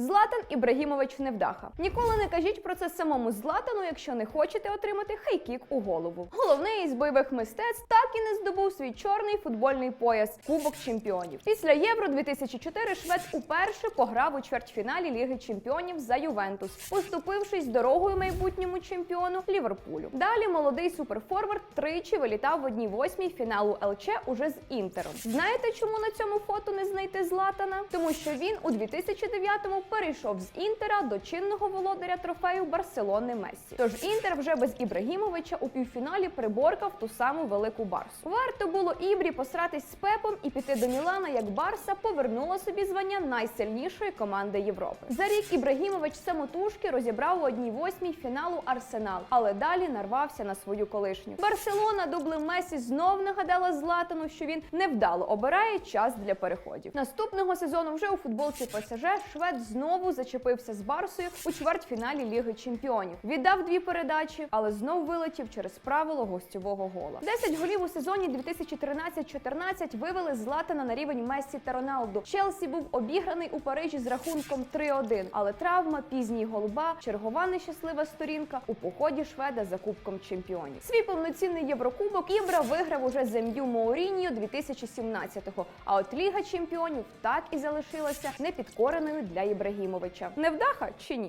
Златан Ібрагімович невдаха. Ніколи не кажіть про це самому Златану, якщо не хочете отримати хайкік у голову. Головний із бойових мистецтв так і не здобув свій чорний футбольний пояс Кубок чемпіонів. Після Євро 2004 швед уперше пограв у чвертьфіналі Ліги Чемпіонів за Ювентус, поступившись дорогою майбутньому чемпіону Ліверпулю. Далі молодий суперфорвард тричі вилітав в одній восьмій фіналу ЛЧ уже з інтером. Знаєте, чому на цьому фото не знайти Златана? Тому що він у 2009-му перейшов з інтера до чинного володаря трофею Барселони Мессі. Тож інтер вже без Ібрагімовича у півфіналі приборкав ту саму велику Барсу. Варто було Ібрі посратись з Пепом і піти до Мілана, як Барса повернула собі звання найсильнішої команди Європи. За рік Ібрагімович самотужки розібрав у одній восьмій фіналу Арсенал, але далі нарвався на свою колишню. Барселона дублем Месі знов нагадала Златану, що він невдало обирає час для переходів. Наступного сезону вже у футболці ПСЖ швед знову зачепився з Барсою у чвертьфіналі Ліги Чемпіонів. Віддав дві передачі, але знов вилетів через правило гостьового гола. 10 голів у сезоні 2013-14 вивели Златана на рівень Мессі та Роналду. Челсі був обіграний у Парижі з рахунком 3-1, але травма, пізній голуба, чергова нещаслива сторінка у поході шведа за Кубком Чемпіонів. Свій повноцінний Єврокубок Ібра виграв уже з МЮ Мауріньо 2017-го. А от Ліга Чемпіонів так і залишилася непідкореною для Ібрагімовича. Невдаха чи ні?